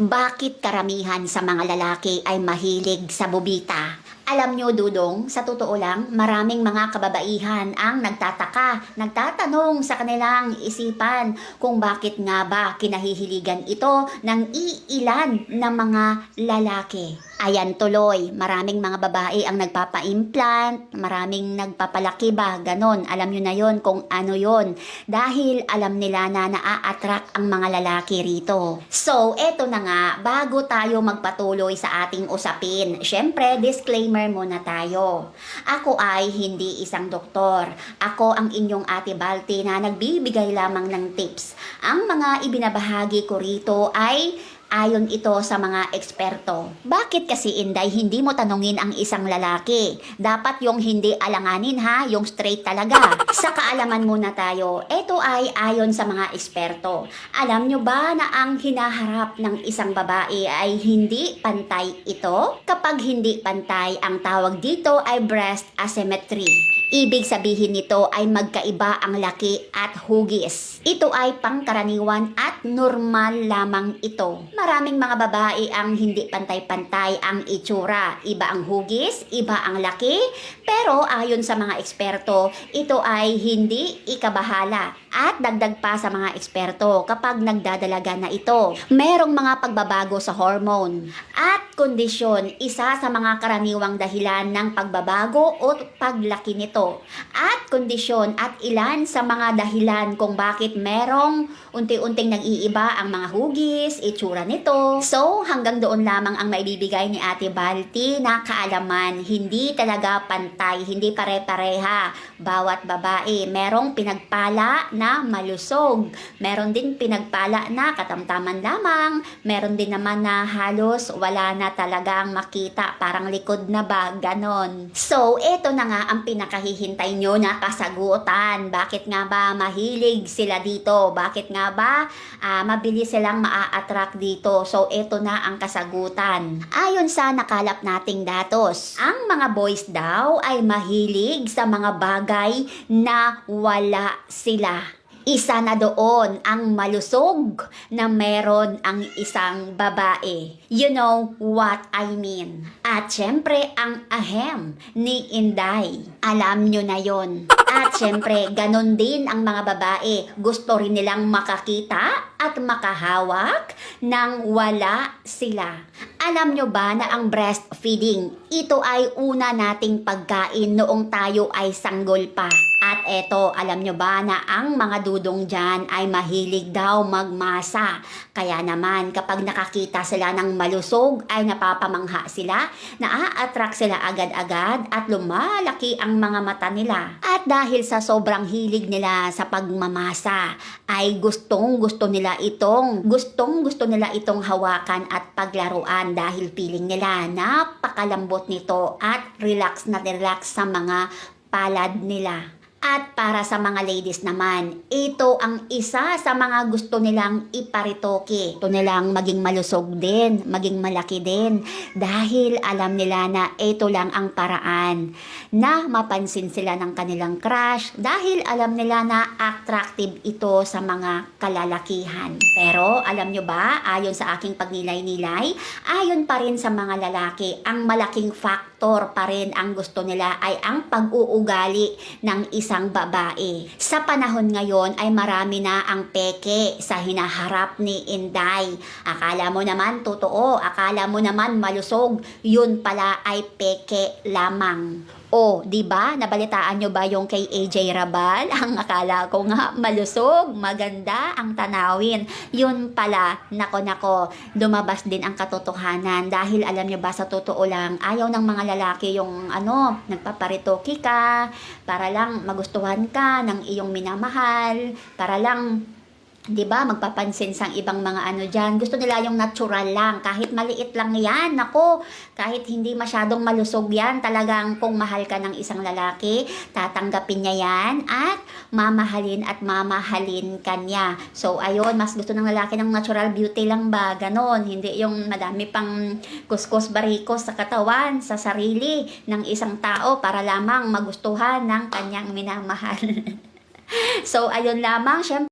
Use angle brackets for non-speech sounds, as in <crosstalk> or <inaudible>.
Bakit karamihan sa mga lalaki ay mahilig sa bubita? Alam nyo, Dudong, sa totoo lang, maraming mga kababaihan ang nagtataka, nagtatanong sa kanilang isipan kung bakit nga ba kinahihiligan ito ng iilan na mga lalaki. Ayan tuloy, maraming mga babae ang nagpapa-implant, maraming nagpapalaki ba, ganon. Alam nyo na yon kung ano yon Dahil alam nila na naa-attract ang mga lalaki rito. So, eto na nga, bago tayo magpatuloy sa ating usapin, syempre, disclaimer muna tayo. Ako ay hindi isang doktor. Ako ang inyong ate Balti na nagbibigay lamang ng tips. Ang mga ibinabahagi ko rito ay Ayon ito sa mga eksperto. Bakit kasi Inday hindi mo tanungin ang isang lalaki? Dapat yung hindi alanganin ha, yung straight talaga. sa kaalaman muna tayo, ito ay ayon sa mga eksperto. Alam nyo ba na ang hinaharap ng isang babae ay hindi pantay ito? Kapag hindi pantay, ang tawag dito ay breast asymmetry. Ibig sabihin nito ay magkaiba ang laki at hugis. Ito ay pangkaraniwan at normal lamang ito. Maraming mga babae ang hindi pantay-pantay ang itsura. Iba ang hugis, iba ang laki, pero ayon sa mga eksperto, ito ay hindi ikabahala. At dagdag pa sa mga eksperto kapag nagdadalaga na ito. Merong mga pagbabago sa hormone at kondisyon, isa sa mga karaniwang dahilan ng pagbabago o paglaki nito. At kondisyon at ilan sa mga dahilan kung bakit merong unti-unting nag-iiba ang mga hugis, itsura nito. So, hanggang doon lamang ang maibibigay ni Ate Balti na kaalaman. Hindi talaga pantay, hindi pare-pareha. Bawat babae, merong pinagpala na malusog. Meron din pinagpala na katamtaman lamang. Meron din naman na halos wala na talagang makita, parang likod na ba, ganon. So, eto na nga ang pinakahihintay nyo na kasagutan. Bakit nga ba mahilig sila dito? Bakit nga ba ah, mabilis silang maa-attract dito? So, eto na ang kasagutan. Ayon sa nakalap nating datos, ang mga boys daw ay mahilig sa mga bagay na wala sila. Isa na doon ang malusog na meron ang isang babae. You know what I mean. At syempre, ang ahem ni Inday. Alam nyo na yon. At syempre, ganon din ang mga babae. Gusto rin nilang makakita at makahawak nang wala sila. Alam nyo ba na ang breastfeeding, ito ay una nating pagkain noong tayo ay sanggol pa. At eto, alam nyo ba na ang mga dudong dyan ay mahilig daw magmasa. Kaya naman, kapag nakakita sila ng malusog, ay napapamangha sila, naa-attract sila agad-agad at lumalaki ang mga mata nila. At dahil sa sobrang hilig nila sa pagmamasa, ay gustong gusto nila itong, gustong gusto nila itong hawakan at paglaruan dahil feeling nila napakalambot nito at relax na relax sa mga palad nila. At para sa mga ladies naman, ito ang isa sa mga gusto nilang iparitoke. Gusto nilang maging malusog din, maging malaki din. Dahil alam nila na ito lang ang paraan na mapansin sila ng kanilang crush. Dahil alam nila na attractive ito sa mga kalalakihan. Pero alam nyo ba, ayon sa aking pagnilay-nilay, ayon pa rin sa mga lalaki, ang malaking factor pa rin ang gusto nila ay ang pag-uugali ng isang babae. Sa panahon ngayon ay marami na ang peke sa hinaharap ni Inday. Akala mo naman totoo, akala mo naman malusog, yun pala ay peke lamang. O, di ba? Nabalitaan nyo ba yung kay AJ Rabal? <laughs> Ang akala ko nga malusog, maganda ang tanawin. Yun pala, nako nako, lumabas din ang katotohanan dahil alam nyo ba sa totoo lang, ayaw ng mga lalaki yung ano, nagpaparitoki ka para lang magustuhan ka ng iyong minamahal, para lang 'di ba? Magpapansin sang ibang mga ano diyan gusto nila yung natural lang. Kahit maliit lang yan nako. Kahit hindi masyadong malusog yan talagang kung mahal ka ng isang lalaki tatanggapin niya yan at mamahalin at mamahalin kanya so ayun mas gusto ng lalaki ng natural beauty lang ba? Ganon. Hindi yung madami pang kuskus barikos sa katawan sa sarili ng isang tao para lamang magustuhan ng kanyang minamahal. <laughs> So ayun lamang. Syempre